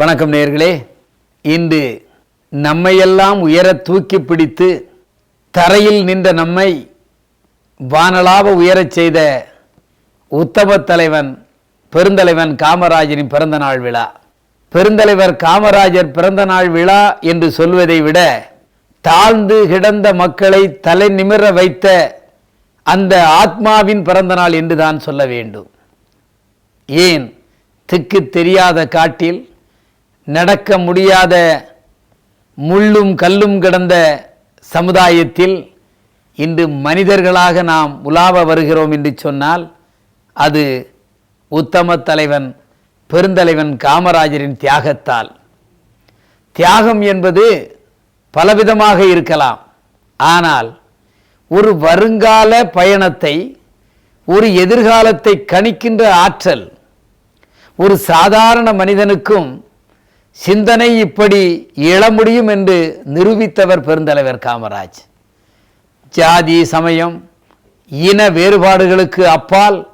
வணக்கம் நேர்களே. இன்று நம்மையெல்லாம் உயர தூக்கி பிடித்து தரையில் நின்ற நம்மை வானலாக உயரச் செய்த உத்தம தலைவன் பெருந்தலைவன் காமராஜரின் பிறந்த நாள் விழா. பெருந்தலைவர் காமராஜர் பிறந்த நாள் விழா என்று சொல்வதை விட தாழ்ந்து கிடந்த மக்களை தலை நிமிர வைத்த அந்த ஆத்மாவின் பிறந்த நாள் என்று தான் சொல்ல வேண்டும். ஏன்? திக்கு தெரியாத காட்டில் நடக்க முடியாத முள்ளும் கல்லும் கிடந்த சமுதாயத்தில் இன்று மனிதர்களாக நாம் உலாவ வருகிறோம் என்று சொன்னால் அது உத்தம தலைவன் பெருந்தலைவன் காமராஜரின் தியாகத்தால். தியாகம் என்பது பலவிதமாக இருக்கலாம். ஆனால் ஒரு வருங்கால பயணத்தை ஒரு எதிர்காலத்தை கணிக்கின்ற ஆற்றல் ஒரு சாதாரண மனிதனுக்கும் சிந்தனை இப்படி இழ முடியும் என்று நிரூபித்தவர் பெருந்தலைவர் காமராஜ். ஜாதி சமயம் இன வேறுபாடுகளுக்கு அப்பால்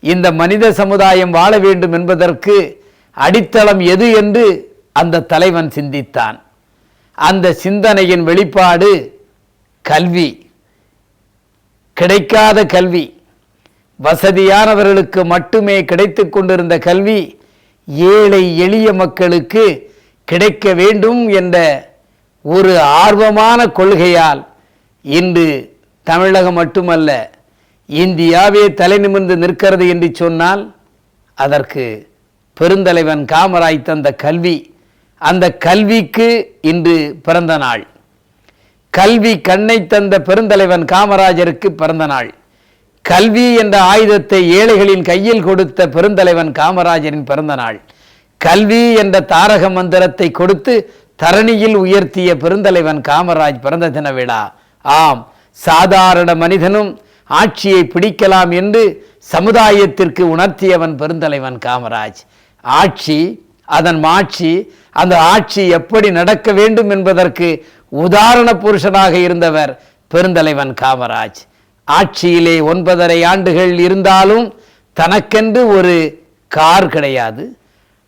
இந்த மனித சமுதாயம் வாழ வேண்டும் என்பதற்கு அடித்தளம் எது என்று அந்த தலைவன் சிந்தித்தான். அந்த சிந்தனையின் வெளிப்பாடு கல்வி. கிடைக்காத கல்வி. வசதியானவர்களுக்கு மட்டுமே கிடைத்துக் கொண்டிருந்த கல்வி ஏழை எளிய மக்களுக்கு கிடைக்க வேண்டும் என்ற ஒரு ஆர்வமான கொள்கையால் இன்று தமிழகம் மட்டுமல்ல இந்தியாவே தலை நிமிர்ந்து நிற்கிறது என்று சொன்னால் அதற்கு பெருந்தலைவன் காமராய் தந்த கல்வி அந்த கல்விக்கு இன்று பிறந்த நாள். கல்வி கண்ணை தந்த பெருந்தலைவன் காமராஜருக்கு பிறந்த நாள். கல்வி என்ற ஆயுதத்தை ஏழைகளின் கையில் கொடுத்த பெருந்தலைவன் காமராஜரின் பிறந்த நாள். கல்வி என்ற தாரக மந்திரத்தை கொடுத்து தரணியில் உயர்த்திய பெருந்தலைவன் காமராஜ் பிறந்த தின விழா. ஆம் சாதாரண மனிதனும் ஆட்சியை பிடிக்கலாம் என்று சமுதாயத்திற்கு உணர்த்தியவன் பெருந்தலைவன் காமராஜ். ஆட்சி அதன் மாட்சி அந்த ஆட்சி எப்படி நடக்க வேண்டும் என்பதற்கு உதாரண புருஷனாக இருந்தவர் பெருந்தலைவன் காமராஜ். ஆட்சியிலே ஒன்பதரை ஆண்டுகள் இருந்தாலும் தனக்கென்று ஒரு கார் கிடையாது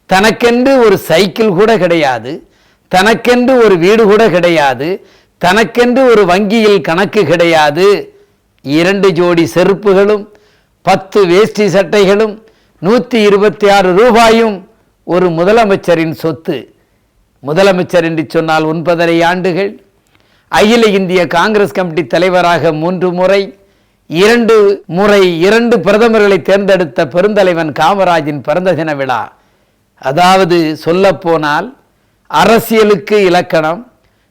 தனக்கென்று ஒரு சைக்கிள் கூட கிடையாது தனக்கென்று ஒரு வீடு கூட கிடையாது தனக்கென்று ஒரு வங்கியில் கணக்கு கிடையாது. இரண்டு ஜோடி செருப்புகளும் பத்து வேஷ்டி சட்டைகளும் நூற்றி இருபத்தி ஆறு ரூபாயும் ஒரு முதலமைச்சரின் சொத்து. முதலமைச்சர் என்று சொன்னால் ஒன்பதரை ஆண்டுகள். அகில இந்திய காங்கிரஸ் கமிட்டி தலைவராக மூன்று முறை இரண்டு முறை இரண்டு பிரதமர்களை தேர்ந்தெடுத்த பெருந்தலைவன் காமராஜின் பிறந்த தின விழா. அதாவது சொல்லப்போனால் அரசியலுக்கு இலக்கணம்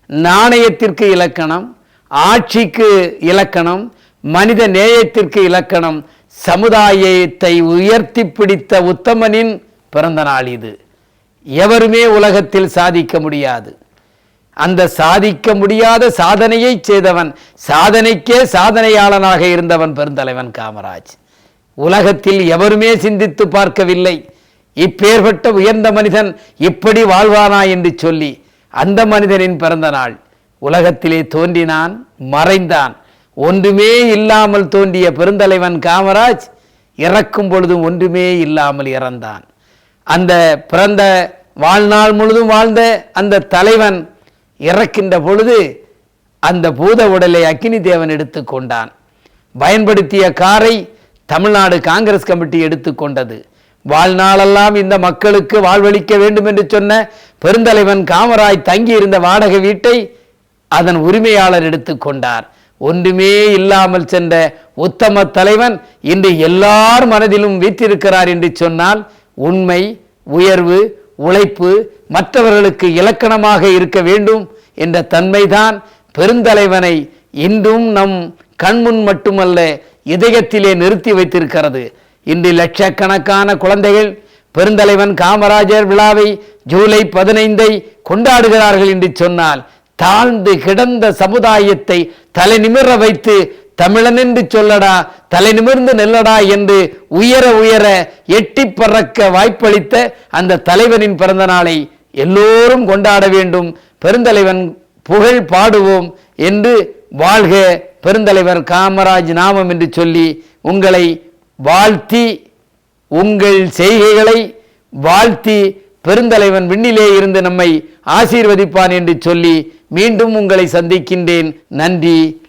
நாணயத்திற்கு இலக்கணம் ஆட்சிக்கு இலக்கணம் மனித நேயத்திற்கு இலக்கணம் சமுதாயத்தை உயர்த்தி பிடித்த உத்தமனின் பிறந்த நாள் இது. எவருமே உலகத்தில் சாதிக்க முடியாது. அந்த சாதிக்க முடியாத சாதனையை செய்தவன் சாதனைக்கே சாதனையாளனாக இருந்தவன் பெருந்தலைவன் காமராஜ். உலகத்தில் எவருமே சிந்தித்து பார்க்கவில்லை. இப்பேற்பட்ட உயர்ந்த மனிதன் இப்படி வாழ்வானா என்று சொல்லி அந்த மனிதனின் பிறந்த நாள் உலகத்திலே தோன்றினான் மறைந்தான். ஒன்றுமே இல்லாமல் தோன்றிய பெருந்தலைவன் காமராஜ் இறக்கும் பொழுதும் ஒன்றுமே இல்லாமல் இறந்தான். அந்த பிறந்த வாழ்நாள் முழுதும் வாழ்ந்த அந்த தலைவன் இறக்கின்ற பொழுது அந்த பூத உடலை அக்கினி தேவன் எடுத்துக்கொண்டான் பயன்படுத்திய காரை தமிழ்நாடு காங்கிரஸ் கமிட்டி எடுத்துக்கொண்டது வாழ்நாளெல்லாம் இந்த மக்களுக்கு வாழ்வளிக்க வேண்டும் என்று சொன்ன பெருந்தலைவன் காமராய் தங்கியிருந்த வாடகை வீட்டை அதன் உரிமையாளர் எடுத்துக்கொண்டார் ஒன்றுமே இல்லாமல் சென்ற உத்தம தலைவன் இன்று எல்லார் மனதிலும் வீற்றிருக்கிறார் என்று சொன்னால் உண்மை உயர்வு உழைப்பு மற்றவர்களுக்கு இலக்கணமாக இருக்க வேண்டும். என்ற தன்மைதான் பெருந்தலைவனை இன்றும் நம் கண்முன் மட்டுமல்ல இதயத்திலே நிறுத்தி வைத்திருக்கிறது. இன்று லட்சக்கணக்கான குழந்தைகள் பெருந்தலைவன் காமராஜர் விழாவை ஜூலை பதினைந்தை கொண்டாடுகிறார்கள் என்று சொன்னால் தாழ்ந்து கிடந்த சமுதாயத்தை தலை நிமிர வைத்து தமிழன் என்று சொல்லடா தலை நிமிர்ந்து நெல்லடா என்று உயர உயர எட்டி பறக்க வாய்ப்பளித்த அந்த தலைவனின் பிறந்த நாளை எல்லோரும் கொண்டாட வேண்டும். பெருந்தலைவன் புகழ் பாடுவோம் என்று வாழ்க பெருந்தலைவர் காமராஜ் நாமம் என்று சொல்லி உங்களை வாழ்த்தி உங்கள் செய்கைகளை வாழ்த்தி பெருந்தலைவன் விண்ணிலே இருந்து நம்மை ஆசீர்வதிப்பான் என்று சொல்லி மீண்டும் உங்களை சந்திக்கின்றேன். நன்றி.